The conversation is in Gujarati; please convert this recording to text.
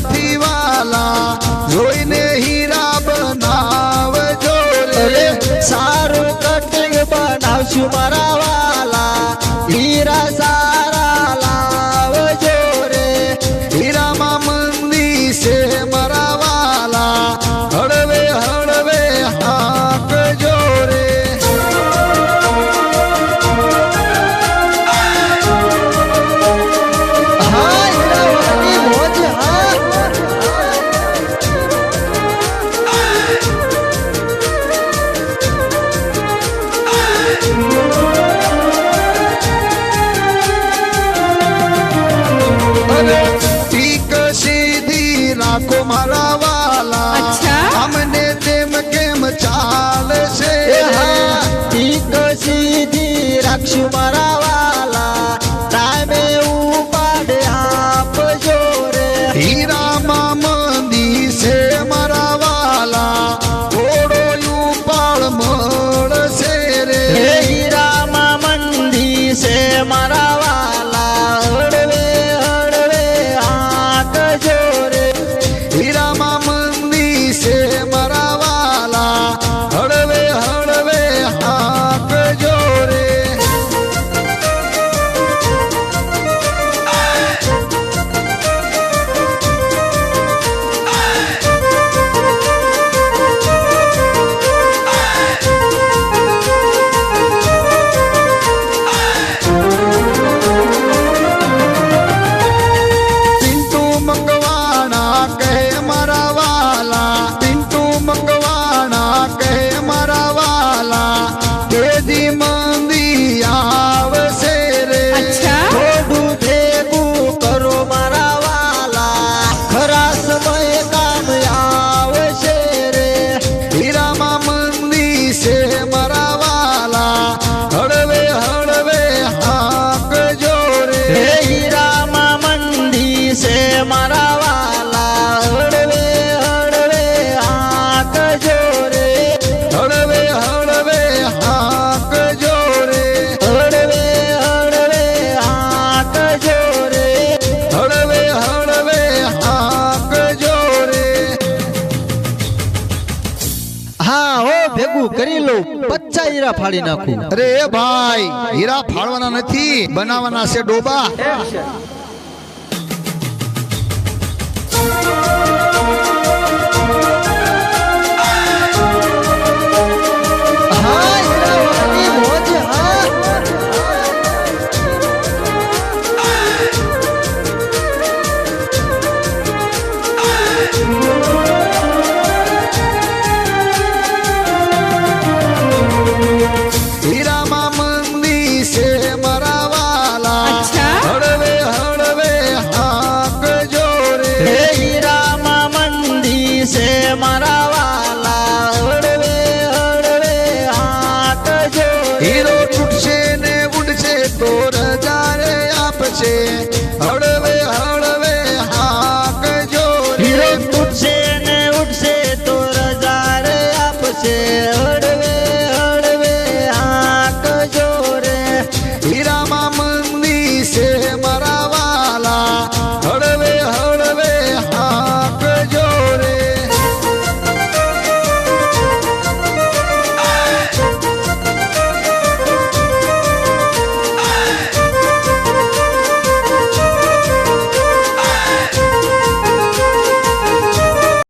નથી વાલા જોઈને હીરા બનાવજો રે. સારું કટિંગ બનાવશું મારા Gilmar Alves. પચ્ચા હીરા ફાડી નાખું. અરે ભાઈ હીરા ફાડવાના નથી બનાવવાના છે ડોબા. y